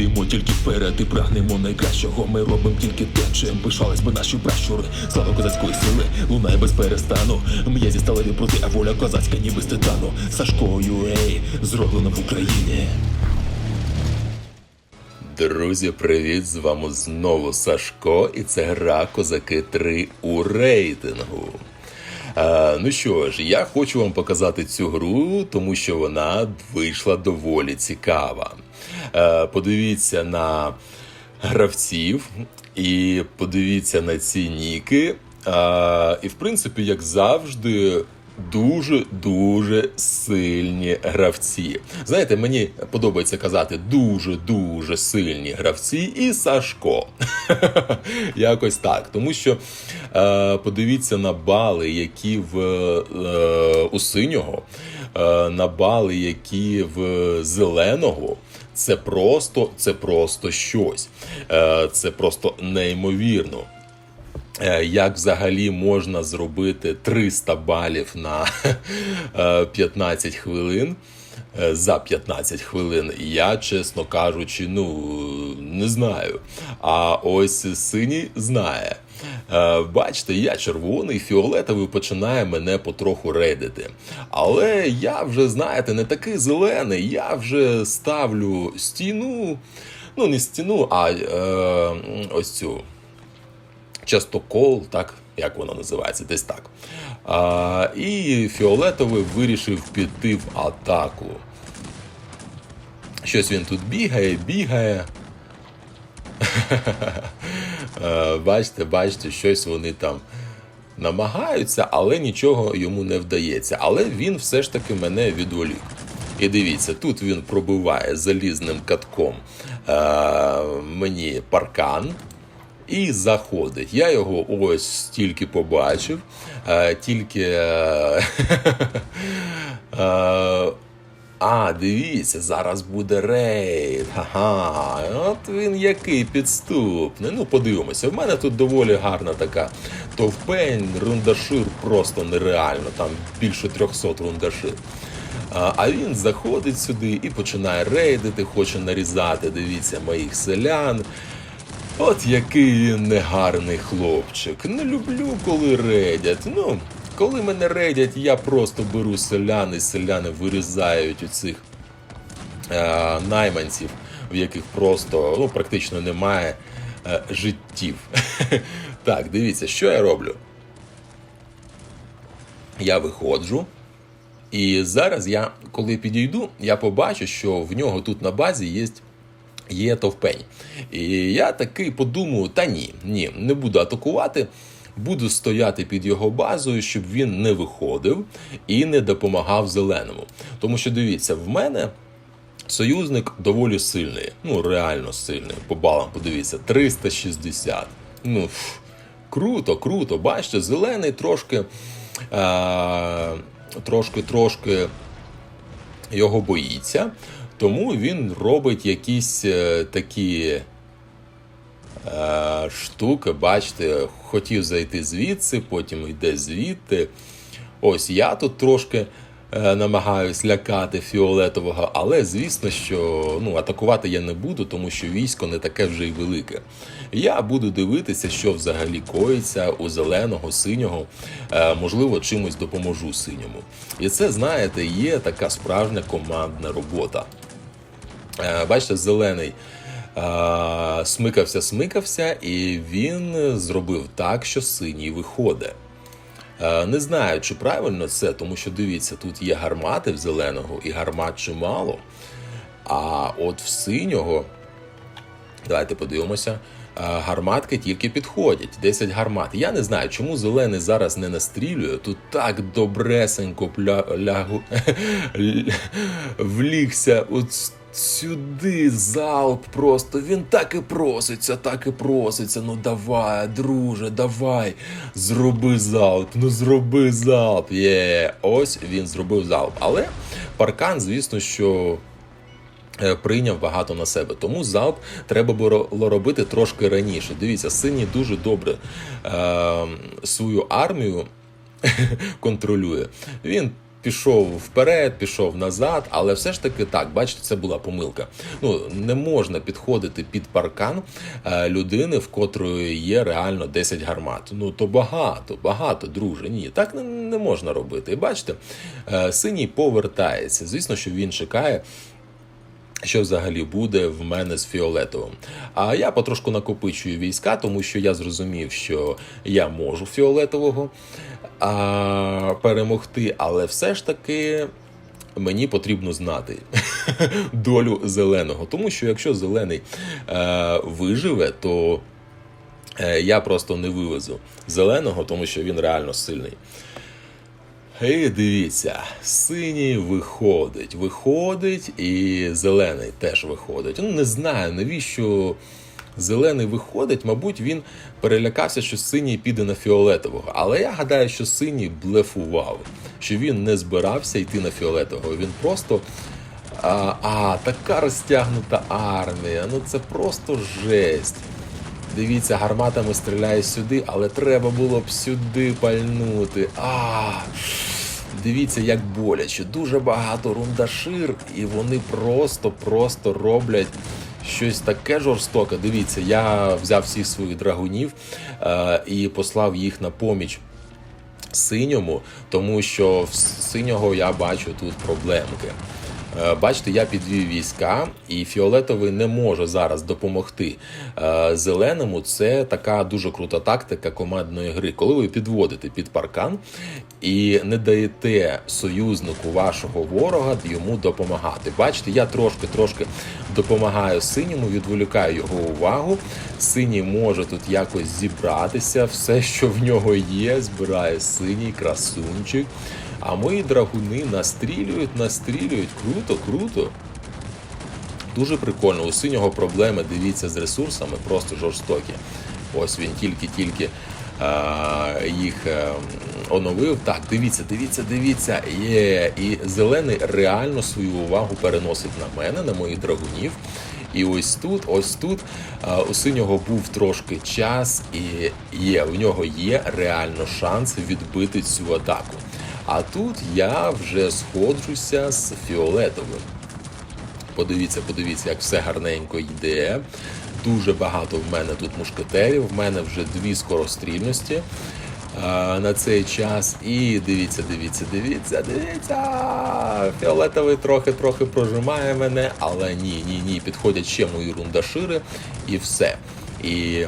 йдемо тільки вперед і прагнемо найкращого. Ми робимо тільки те, чим пишались би наші пращури. Слава козацької сили, лунає без перестану. М'язі сталеві проти, а воля козацька, ніби з титану. Сашко Юей, зроблено в Україні. Друзі, привіт! З вами знову Сашко, і це гра Козаки 3 у рейтингу. А, ну що ж, я хочу вам показати цю гру, тому що вона вийшла доволі цікава. А, подивіться на гравців і подивіться на ці ніки. А, і в принципі, як завжди, дуже дуже сильні гравці. Знаєте, мені подобається казати дуже дуже сильні гравці і Сашко. Якось так. Тому що е, подивіться на бали, які в е, у синього, е, на бали, які в зеленого. Це просто, це просто щось. Е, Це просто неймовірно. Е, Як взагалі можна зробити 300 балів на е, 15 хвилин е, за 15 хвилин? Я, чесно кажучи, ну не знаю. А ось синій знає. Е, Бачите, я червоний, фіолетовий починає мене потроху рейдити. Але я вже, знаєте, не такий зелений, я вже ставлю стіну, ну не стіну, а е, ось цю частокол, так як воно називається, десь так. А, і фіолетовий вирішив піти в атаку. Щось він тут бігає, бігає. Е, Бачите, бачите, щось вони там намагаються, але нічого йому не вдається. Але він все ж таки мене відволік. І дивіться, тут він пробиває залізним катком е, мені паркан і заходить. Я його ось тільки побачив, е, тільки. е, е, а, дивіться, зараз буде рейд. Ага, от він який підступний. Ну, подивимося. В мене тут доволі гарна така товпень, рундашир просто нереально. Там більше 300 рундашир. А він заходить сюди і починає рейдити, хоче нарізати, дивіться, моїх селян. От який він негарний хлопчик. Не люблю, коли рейдять. Ну, коли мене рейдять, я просто беру селян, і селяни вирізають у цих е, найманців, в яких просто ну, практично немає е, життів. Так, дивіться, що я роблю. Я виходжу. І зараз я, коли підійду, я побачу, що в нього тут на базі є є товпень. І я такий подумаю: та ні, ні, не буду атакувати. Буду стояти під його базою, щоб він не виходив і не допомагав зеленому. Тому що дивіться, в мене союзник доволі сильний, ну реально сильний. По балам подивіться, 360. Ну фу, круто, круто. Бачите, зелений трошки, е- трошки, трошки його боїться. Тому він робить якісь е, такі е, штуки, бачите, хотів зайти звідси, потім йде звідти. Ось я тут трошки е, намагаюсь лякати фіолетового, але звісно, що ну, атакувати я не буду, тому що військо не таке вже й велике. Я буду дивитися, що взагалі коїться у зеленого, синього, е, можливо, чимось допоможу синьому. І це, знаєте, є така справжня командна робота. Е, Бачите, зелений е, смикався, смикався, і він зробив так, що синій виходить. Е, Не знаю, чи правильно це, тому що дивіться, тут є гармати в зеленого, і гармат чимало. А от в синього, давайте подивимося, гарматки тільки підходять. 10 гармат. Я не знаю, чому зелений зараз не настрілює. Тут так добресенько пля... лягу... влігся. От Сюди залп просто. Він так і проситься, так і проситься. Ну давай, друже, давай. Зроби залп. Ну зроби залп. Є, ось він зробив залп. Але паркан, звісно, що. е, Прийняв багато на себе, тому залп треба було робити трошки раніше. Дивіться, синій дуже добре е, свою армію контролює. Він пішов вперед, пішов назад, але все ж таки так, бачите, це була помилка. Ну не можна підходити під паркан е, людини, в котрої є реально 10 гармат. Ну то багато, багато, друже. Ні, так не, можна робити. І бачите, е, синій повертається. Звісно, що він чекає. Що взагалі буде в мене з фіолетовим? А я потрошку накопичую війська, тому що я зрозумів, що я можу фіолетового а, перемогти, але все ж таки мені потрібно знати долю зеленого. Тому що якщо зелений е, виживе, то е, я просто не вивезу зеленого, тому що він реально сильний. І дивіться, синій виходить, виходить, і зелений теж виходить. Ну, не знаю, навіщо зелений виходить. Мабуть, він перелякався, що синій піде на фіолетового. Але я гадаю, що синій блефував, що він не збирався йти на фіолетового. Він просто. А, а така розтягнута армія. Ну це просто жесть. Дивіться, гарматами стріляє сюди, але треба було б сюди пальнути. А, дивіться, як боляче. Дуже багато рундашир, і вони просто-просто роблять щось таке жорстоке. Дивіться, я взяв всіх своїх драгунів е, і послав їх на поміч синьому, тому що в синього я бачу тут проблемки. Е, Бачите, я підвів війська, і фіолетовий не може зараз допомогти Е, зеленому. Це така дуже крута тактика командної гри. Коли ви підводите під паркан і не даєте союзнику вашого ворога йому допомагати. Бачите, я трошки-трошки допомагаю синьому, відволікаю його увагу. Синій може тут якось зібратися. Все, що в нього є, збирає синій красунчик. А мої драгуни настрілюють, настрілюють. Круто, круто. Дуже прикольно. У синього проблеми, дивіться, з ресурсами просто жорстокі. Ось він тільки-тільки їх е, оновив. Так, дивіться, дивіться, дивіться. Є. І зелений реально свою увагу переносить на мене, на моїх драгунів. І ось тут, ось тут у синього був трошки час, і є, у нього є реально шанс відбити цю атаку. А тут я вже сходжуся з фіолетовим. Подивіться, подивіться, як все гарненько йде. Дуже багато в мене тут мушкетерів. В мене вже дві скорострільності а, на цей час. І дивіться, дивіться, дивіться, дивіться. Фіолетовий трохи-трохи прожимає мене, але ні, ні, ні. Підходять ще мої рундашири і все. І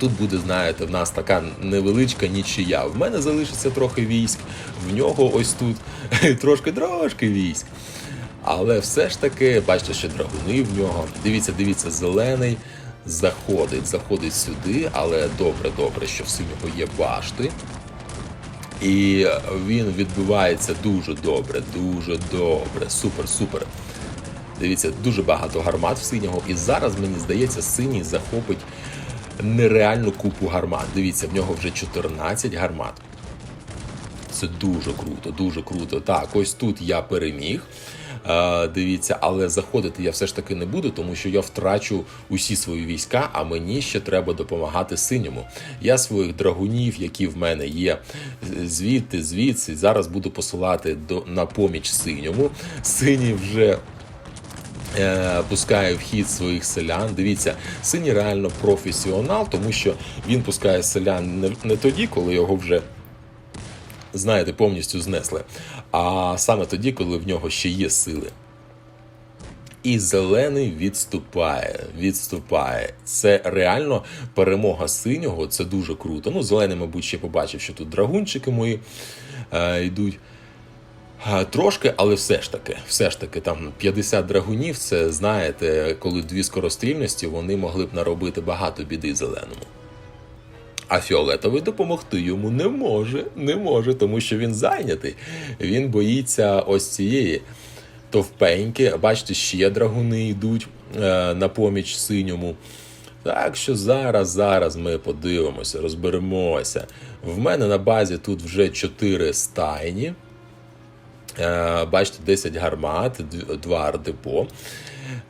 Тут буде, знаєте, в нас така невеличка нічия. В мене залишиться трохи військ, в нього ось тут трошки-трошки військ. Але все ж таки, бачите, ще драгуни в нього. Дивіться, дивіться, зелений заходить, заходить сюди, але добре, добре, що в синього є башти. І він відбувається дуже добре, дуже добре. Супер, супер. Дивіться, дуже багато гармат в синього. І зараз, мені здається, синій захопить нереальну купу гармат. Дивіться, в нього вже 14 гармат. Це дуже круто, дуже круто. Так, ось тут я переміг. Е, дивіться, але заходити я все ж таки не буду, тому що я втрачу усі свої війська, а мені ще треба допомагати синьому. Я своїх драгунів, які в мене є, звідти, звідси, зараз буду посилати до на поміч синьому. Синій вже. Е, Пускає в хід своїх селян. Дивіться, синій реально професіонал, тому що він пускає селян не, не тоді, коли його вже. Знаєте, повністю знесли. А саме тоді, коли в нього ще є сили. І зелений відступає, відступає. Це реально перемога синього, це дуже круто. Ну, зелений, мабуть, ще побачив, що тут драгунчики мої е, йдуть. А, Трошки, але все ж таки, все ж таки, там 50 драгунів, це знаєте, коли дві скорострільності, вони могли б наробити багато біди зеленому. А фіолетовий допомогти йому не може, не може, тому що він зайнятий. Він боїться ось цієї товпеньки. Бачите, ще драгуни йдуть е, на поміч синьому. Так що зараз, зараз ми подивимося, розберемося. В мене на базі тут вже 4 стайні. Е, Бачите, 10 гармат, 2 ардепо.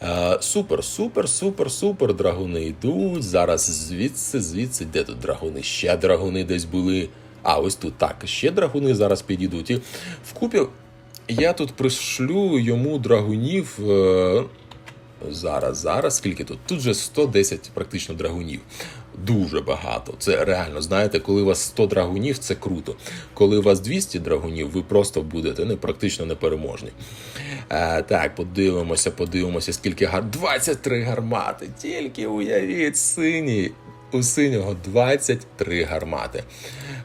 Е, Супер, супер, супер, супер. Драгуни йдуть. Зараз звідси, звідси, де тут драгуни? Ще драгуни десь були. А, ось тут так. Ще драгуни зараз підійдуть. І вкупі я тут пришлю йому драгунів. е, Зараз, зараз, скільки тут? Тут же 110 практично драгунів. Дуже багато. Це реально, знаєте, коли у вас 100 драгунів, це круто. Коли у вас 200 драгунів, ви просто будете ну, практично непереможні. Е, так, подивимося, подивимося, скільки гар. 23 гармати. Тільки уявіть, сині. У синього 23 гармати.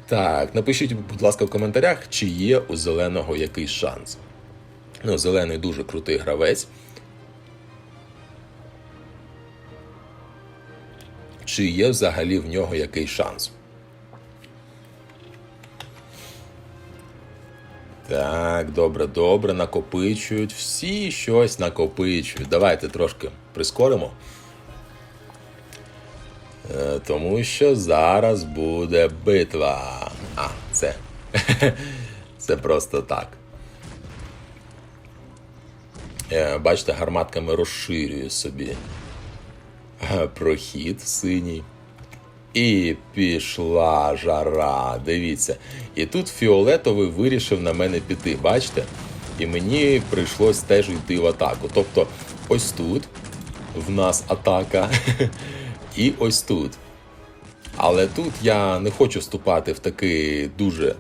Так, напишіть, будь ласка, в коментарях, чи є у зеленого якийсь шанс. Ну, зелений дуже крутий гравець. Чи є взагалі в нього якийсь шанс? Так, добре, добре, накопичують. Всі щось накопичують. Давайте трошки прискоримо. Е, Тому що зараз буде битва. А, це. Це просто так. Е, Бачите, гарматками розширюю собі прохід синій. І пішла жара. Дивіться. І тут фіолетовий вирішив на мене піти. Бачите? І мені прийшлось теж йти в атаку. Тобто, ось тут в нас атака, і ось тут. Але тут я не хочу вступати в такий дуже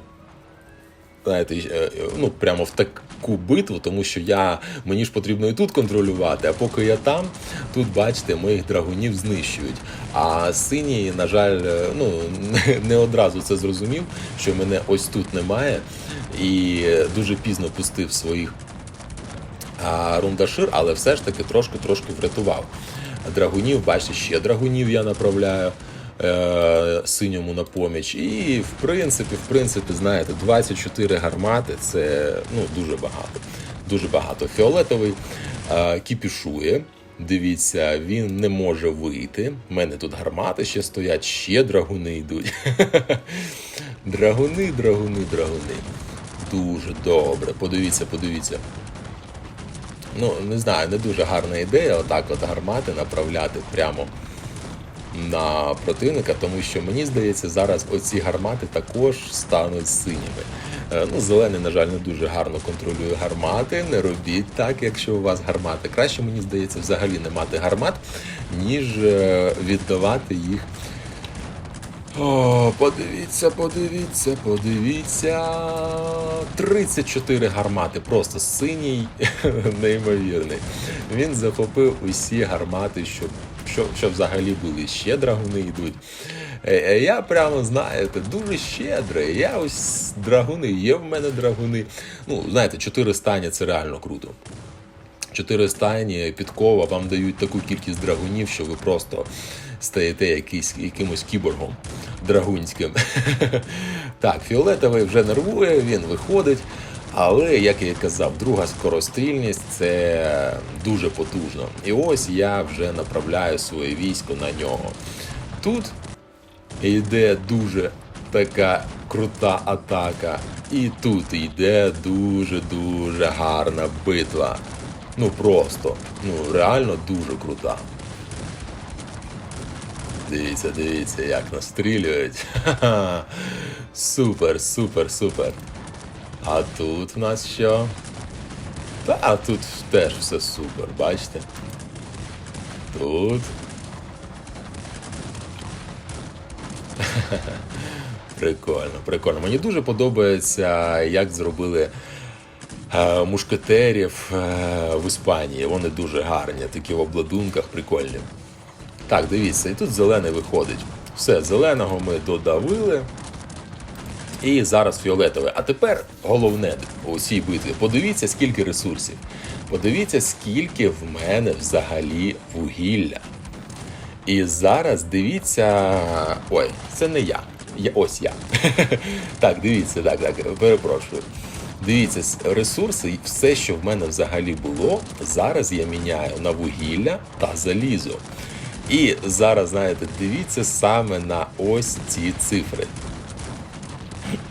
знаєте, е, ну прямо в таку битву, тому що я мені ж потрібно і тут контролювати. А поки я там, тут бачите, моїх драгунів знищують. А синій, на жаль, е, ну не одразу це зрозумів, що мене ось тут немає, і дуже пізно пустив своїх рундашир, але все ж таки трошки-трошки врятував. Драгунів, бачите, ще драгунів я направляю е, синьому на поміч. І в принципі, в принципі, знаєте, 24 гармати це ну, дуже багато. Дуже багато. Фіолетовий е, кіпішує. Дивіться, він не може вийти. У мене тут гармати ще стоять, ще драгуни йдуть. драгуни, драгуни, драгуни. Дуже добре. Подивіться, подивіться. Ну, не знаю, не дуже гарна ідея, отак от гармати направляти прямо на противника, тому що мені здається, зараз оці гармати також стануть синіми. Е, Ну, зелений, на жаль, не дуже гарно контролює гармати. Не робіть так, якщо у вас гармати. Краще, мені здається, взагалі не мати гармат, ніж е, віддавати їх. О, подивіться, подивіться, подивіться. 34 гармати, просто синій, неймовірний. Він захопив усі гармати, що, що, що взагалі були. Ще драгуни йдуть. Е, е, Я прямо, знаєте, дуже щедрий. Я ось драгуни, є в мене драгуни. Ну, знаєте, 4 стані це реально круто. Чотири стайні підкова вам дають таку кількість драгунів, що ви просто стаєте якийсь, якимось кіборгом драгунським. так, фіолетовий вже нервує, він виходить. Але, як я казав, друга скорострільність це дуже потужно. І ось я вже направляю своє військо на нього. Тут йде дуже така крута атака. І тут йде дуже-дуже гарна битва. Ну просто, ну реально дуже крута. Дивіться, дивіться, як настрілюють. Ха-ха. Супер, супер, супер. А тут в нас що? Та тут теж все супер, бачите? Тут. Прикольно, прикольно. Мені дуже подобається, як зробили е, мушкетерів е, в Іспанії. Вони дуже гарні, такі в обладунках, прикольні. Так, дивіться, і тут зелений виходить. Все, зеленого ми додавили. І зараз фіолетове. А тепер головне у цій битві. Подивіться, скільки ресурсів. Подивіться, скільки в мене взагалі вугілля. І зараз дивіться. Ой, це не я. я ось я. так, дивіться, так, так, перепрошую. Дивіться, ресурси, все, що в мене взагалі було, зараз я міняю на вугілля та залізо. І зараз, знаєте, дивіться саме на ось ці цифри.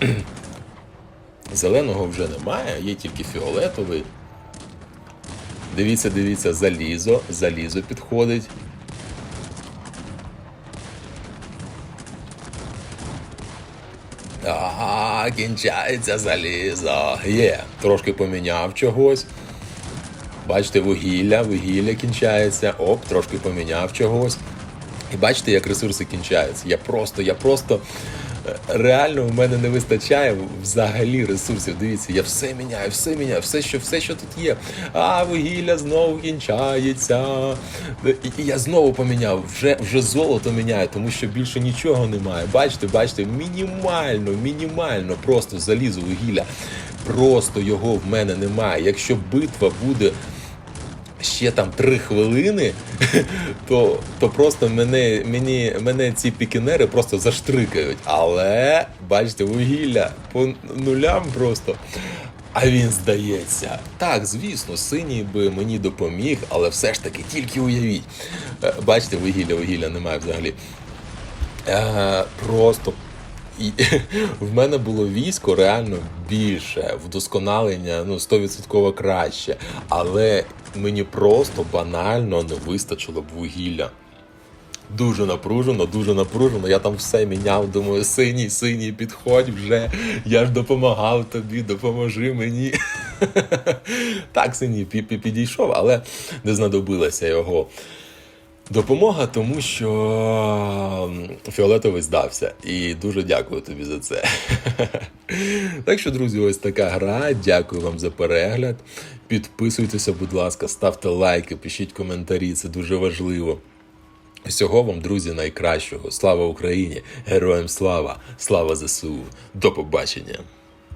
Зеленого вже немає, є тільки фіолетовий. Дивіться, дивіться, залізо, залізо підходить. Ага, кінчається залізо. Є, трошки поміняв чогось. Бачите, вугілля, вугілля кінчається. Оп, трошки поміняв чогось. І бачите, як ресурси кінчаються. Я просто, я просто реально в мене не вистачає взагалі ресурсів. Дивіться, я все міняю, все міняю, все, що, все, що тут є. А вугілля знову кінчається. І, я знову поміняв, вже, вже золото міняю, тому що більше нічого немає. Бачите, бачите, мінімально, мінімально просто залізо вугілля. Просто його в мене немає. Якщо битва буде ще там три хвилини, то, то просто мене, мені, мене ці пікінери просто заштрикають. Але бачите, вугілля по нулям просто. А він здається. Так, звісно, синій би мені допоміг, але все ж таки тільки уявіть. Е, Бачите, вугілля, вугілля немає взагалі. Е, просто і в мене було військо реально більше, вдосконалення ну 100% краще. Але мені просто банально не вистачило б вугілля. Дуже напружено, дуже напружено. Я там все міняв. Думаю, синій, синій, підходь вже. Я ж допомагав тобі, допоможи мені. Так, синій пі- пі- підійшов, але не знадобилася його допомога, тому що фіолетовий здався. І дуже дякую тобі за це. Так що, друзі, ось така гра. Дякую вам за перегляд. Підписуйтеся, будь ласка, ставте лайки, пишіть коментарі, це дуже важливо. Всього вам, друзі, найкращого. Слава Україні! Героям слава! Слава ЗСУ! До побачення!